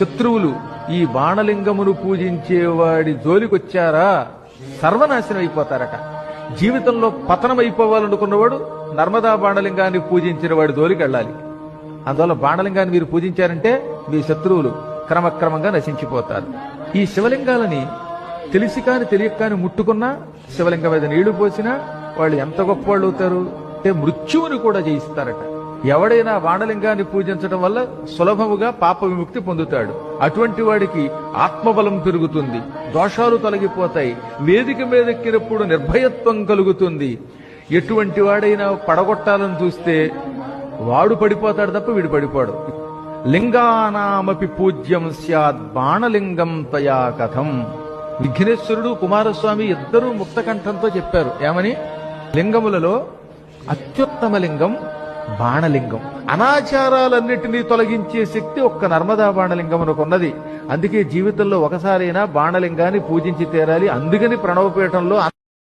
శత్రువులు ఈ బాణలింగమును పూజించేవాడి జోలికొచ్చారా? సర్వనాశనం అయిపోతారట. జీవితంలో పతనం అయిపోవాలనుకున్నవాడు నర్మదా బాణలింగాన్ని పూజించిన వాడి జోలికి వెళ్ళాలి. అందువల్ల బాణలింగాన్ని మీరు పూజించారంటే మీ శత్రువులు క్రమక్రమంగా నశించిపోతారు. ఈ శివలింగాలని తెలిసి కాని తెలియక కాని ముట్టుకున్నా శివలింగం మీద నీళ్ళు పోసినా వాళ్ళు ఎంత గొప్ప వాళ్ళు అవుతారు? అంటే మృత్యువుని కూడా జయిస్తారట. ఎవడైనా వాణలింగాన్ని పూజించడం వల్ల సులభముగా పాప విముక్తి పొందుతాడు. అటువంటి వాడికి ఆత్మబలం పెరుగుతుంది. దోషాలు తొలగిపోతాయి. వేదిక మీదెక్కినప్పుడు నిర్భయత్వం కలుగుతుంది. ఎటువంటి వాడైనా పడగొట్టాలని చూస్తే వాడు పడిపోతాడు తప్ప వీడు పడిపోడు. లింగానామపి పూజ్యం స్యాద్ బాణలింగం తయా కథం. విఘ్నేశ్వరుడు కుమారస్వామి ఇద్దరూ ముక్తకంఠంతో చెప్పారు. ఏమని? లింగములలో అత్యుత్తమ లింగం బాణలింగం. అనాచారాలన్నిటినీ తొలగించే శక్తి ఒక్క నర్మదా బాణలింగం ఉన్నది అందుకే జీవితంలో ఒకసారైనా బాణలింగాన్ని పూజించి తీరాలి. అందుకని ప్రణవపీఠంలో